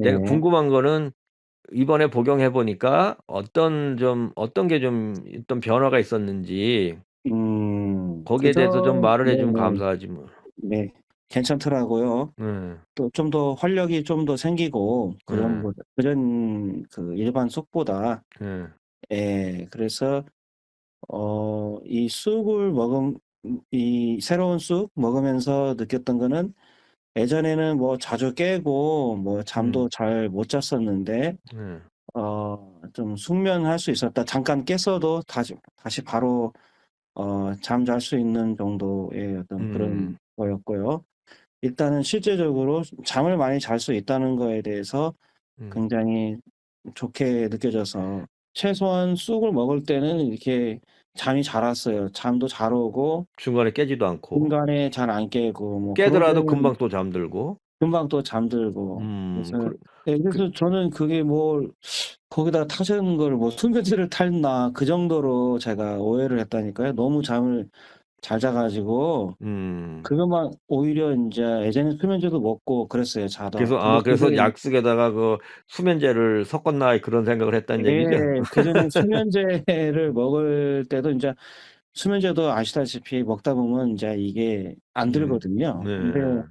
내가 네. 궁금한 거는 이번에 복용해 보니까 어떤 좀 어떤 게 좀 어떤 변화가 있었는지 음. 거기에 그저 대해서 좀 말을 해 주면 네네. 감사하지 뭐. 네. 괜찮더라고요. 네. 또좀 더 활력이 좀 더 생기고 예. 그전보다 그전 그 일반 쑥보다 예. 예 그래서 어 이 쑥을 먹음 음이 새로운 쑥 먹으면서 느꼈던 거는 예전에는 뭐 자주 깨고 뭐 음. 잠도 잘못 잤었는데 네. 어 좀 숙면할 수 있었다. 잠깐 깼어도 다시 다시 바로 어 잠잘 수 있는 정도의 어떤 그런 음. 거였고요. 일단은 실제적으로 잠을 많이 잘 수 있다는 거에 대해서 음. 굉장히 좋게 느껴져서 최소한 쑥을 먹을 때는 이렇게 잠이 잘 왔어요. 잠도 잘 오고 중간에 깨지도 않고. 중간에 잘 안 깨고 뭐 그럴 깨더라도 때는 금방 또 잠들고. 금방 또 잠들고. 음. 그래서 그러 예 그 그래서 저는 그게 뭘 거기다가 타자는 걸 뭐 수면제를 탔나 그 정도로 제가 오해를 했다니까요. 너무 잠을 잘 자 가지고 음. 그것만 오히려 인제 예전에 수면제도 먹고 그랬어요 자다. 그래서 근데 아 그래서 그게 '약속에다가 그 수면제를 섞었나.' 그런 생각을 했다는 얘기죠? 예. 그전에 수면제를 먹을 때도 인제 수면제도 아시다시피 먹다 보면 인제 이게 안 음. 들거든요. 근데 네.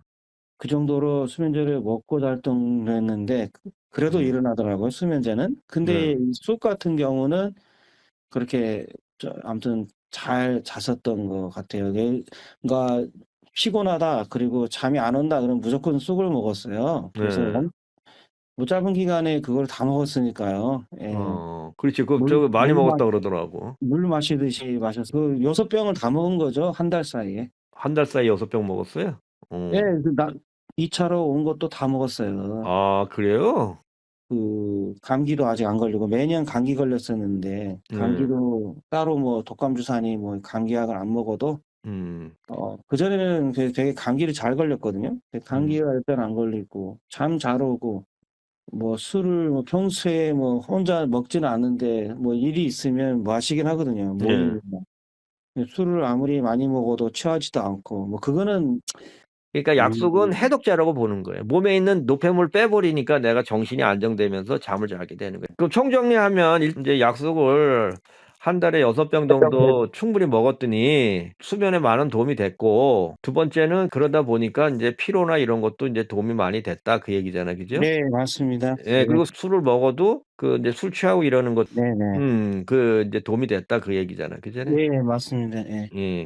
그 정도로 수면제를 먹고 잘 정도였는데 그 그래도 음. 일어나더라고요 수면제는. 근데 네. 이 쑥 같은 경우는 그렇게 저 아무튼 잘 잤었던 것 같아요. 예 그러니까 "피곤하다. 그리고 잠이 안 온다." 그러면 무조건 쑥을 먹었어요. 그래서 네. 엄뭐 짧은 기간에 그걸 다 먹었으니까요. 예. 어. 그렇지. 그 물 저기 많이 물 마 먹었다 그러더라고. 물 마시듯이 마셔서 그6 병을 다 먹은 거죠 1달 사이에. 1달 사이에 6병 먹었어요? 예. 어. 그나 2 차로 온 것도 다 먹었어요. 아 그래요? 그 감기도 아직 안 걸리고 매년 감기 걸렸었는데 네. 감기도 따로 뭐 독감 주사니 뭐 감기약을 안 먹어도 음. 어 그전에는 되 되게 감기를 잘 걸렸거든요. 음. 감기가 일단 안 걸리고 잠 잘 오고 뭐 술을 뭐 평소에 뭐 혼자 먹지는 않는데 뭐 일이 있으면 마시긴 하거든요 네. 모임이나. 근데 술을 아무리 많이 먹어도 취하지도 않고 뭐 그거는 그러니까 약속은 음 해독제라고 보는 거예요. 몸에 있는 노폐물을 빼버리니까 내가 정신이 안정되면서 잠을 자게 되는 거예요. 그럼 총정리하면 일 인제 약속을 1 달에 6병 정도 충분히 먹었더니 수면에 많은 도움이 됐고 2 번째는 그러다 보니까 인제 피로나 이런 것도 인제 도움이 많이 됐다 그 얘기잖아요. 그죠? 네 맞습니다. 예. 네. 그리고 술을 먹어도 그 인제 술 취하고 이러는 것 네네. 음그 인제 도움이 됐다 그 얘기잖아요. 그잖아요. 네 맞습니다. 예. 예.